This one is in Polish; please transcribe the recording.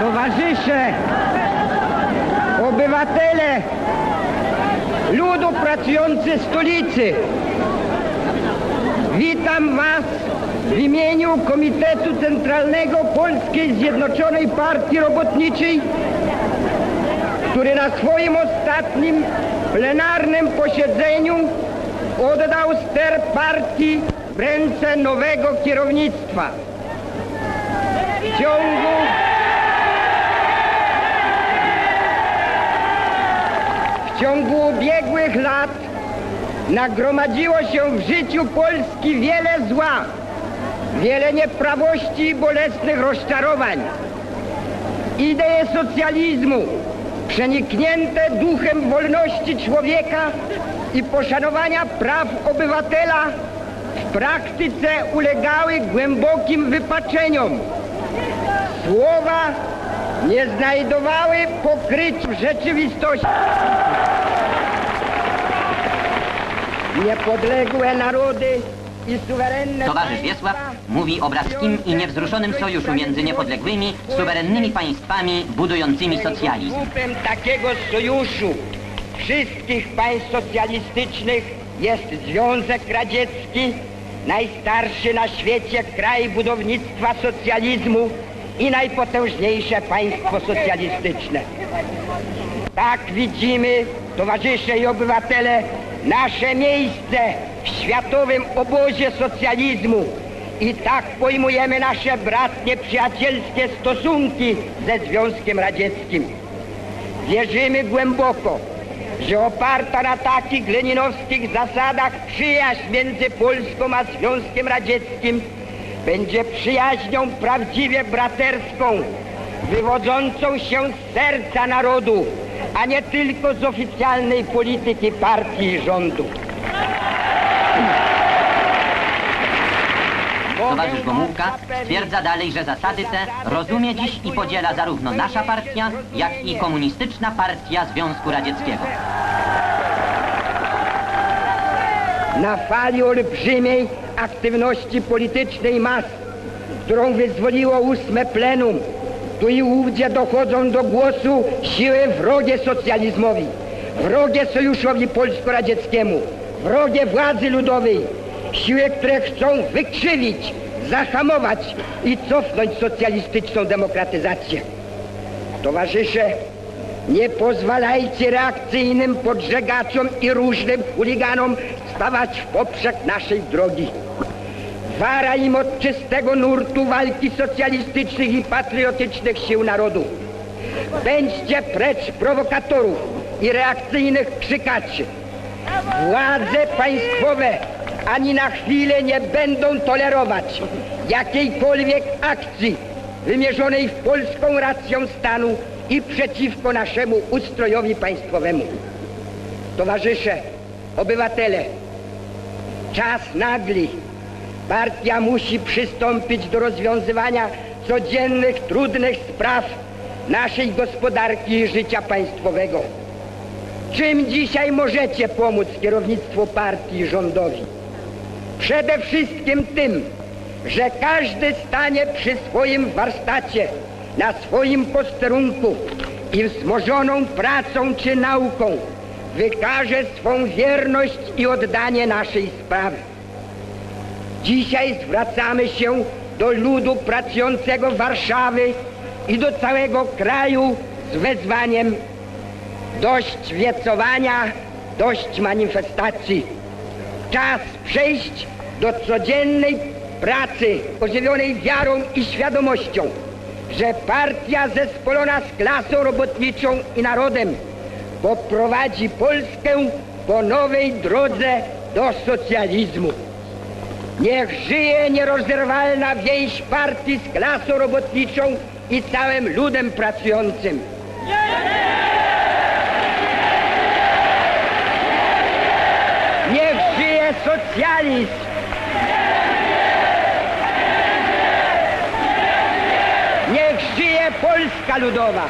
towarzysze, obywatele, ludu pracujący stolicy. Witam Was w imieniu Komitetu Centralnego Polskiej Zjednoczonej Partii Robotniczej, który na swoim ostatnim plenarnym posiedzeniu oddał ster partii w ręce nowego kierownictwa. W ciągu W ciągu ubiegłych lat nagromadziło się w życiu Polski wiele zła, wiele nieprawości i bolesnych rozczarowań. Idee socjalizmu, przeniknięte duchem wolności człowieka i poszanowania praw obywatela, w praktyce ulegały głębokim wypaczeniom. Słowa nie znajdowały pokryć w rzeczywistości. Niepodległe narody i suwerenne Towarzysz Wiesław mówi o bratkim i niewzruszonym sojuszu między niepodległymi, suwerennymi państwami budującymi socjalizm. Głupem takiego sojuszu wszystkich państw socjalistycznych jest Związek Radziecki, najstarszy na świecie kraj budownictwa socjalizmu i najpotężniejsze państwo socjalistyczne. Tak widzimy, towarzysze i obywatele, nasze miejsce w światowym obozie socjalizmu i tak pojmujemy nasze bratnie, przyjacielskie stosunki ze Związkiem Radzieckim. Wierzymy głęboko, że oparta na takich leninowskich zasadach przyjaźń między Polską a Związkiem Radzieckim będzie przyjaźnią prawdziwie braterską, wywodzącą się z serca narodu, a nie tylko z oficjalnej polityki partii i rządu. Towarzysz Gomułka stwierdza dalej, że zasady te rozumie dziś i podziela zarówno nasza partia, jak i komunistyczna partia Związku Radzieckiego. na fali olbrzymiej aktywności politycznej mas, którą wyzwoliło ósme plenum. Tu i ówdzie dochodzą do głosu siły wrogie socjalizmowi, wrogie sojuszowi polsko-radzieckiemu, wrogie władzy ludowej, siły, które chcą wykrzywić, zahamować i cofnąć socjalistyczną demokratyzację. Towarzysze, nie pozwalajcie reakcyjnym podżegaczom i różnym chuliganom stawać w poprzek naszej drogi. Wara im od czystego nurtu walki socjalistycznych i patriotycznych sił narodu. Pędźcie precz prowokatorów i reakcyjnych krzykaczy. Władze państwowe ani na chwilę nie będą tolerować jakiejkolwiek akcji wymierzonej w polską racją stanu i przeciwko naszemu ustrojowi państwowemu. Towarzysze, obywatele, czas nagli. Partia musi przystąpić do rozwiązywania codziennych, trudnych spraw naszej gospodarki i życia państwowego. Czym dzisiaj możecie pomóc kierownictwu partii i rządowi? Przede wszystkim tym, że każdy stanie przy swoim warsztacie, na swoim posterunku i wzmożoną pracą czy nauką wykaże swą wierność i oddanie naszej sprawy. Dzisiaj zwracamy się do ludu pracującego Warszawy i do całego kraju z wezwaniem dość wiecowania, dość manifestacji. Czas przejść do codziennej pracy ożywionej wiarą i świadomością, że partia zespolona z klasą robotniczą i narodem poprowadzi Polskę po nowej drodze do socjalizmu. Niech żyje nierozerwalna więź partii z klasą robotniczą i całym ludem pracującym. Niech żyje socjalizm! Niech żyje Polska Ludowa!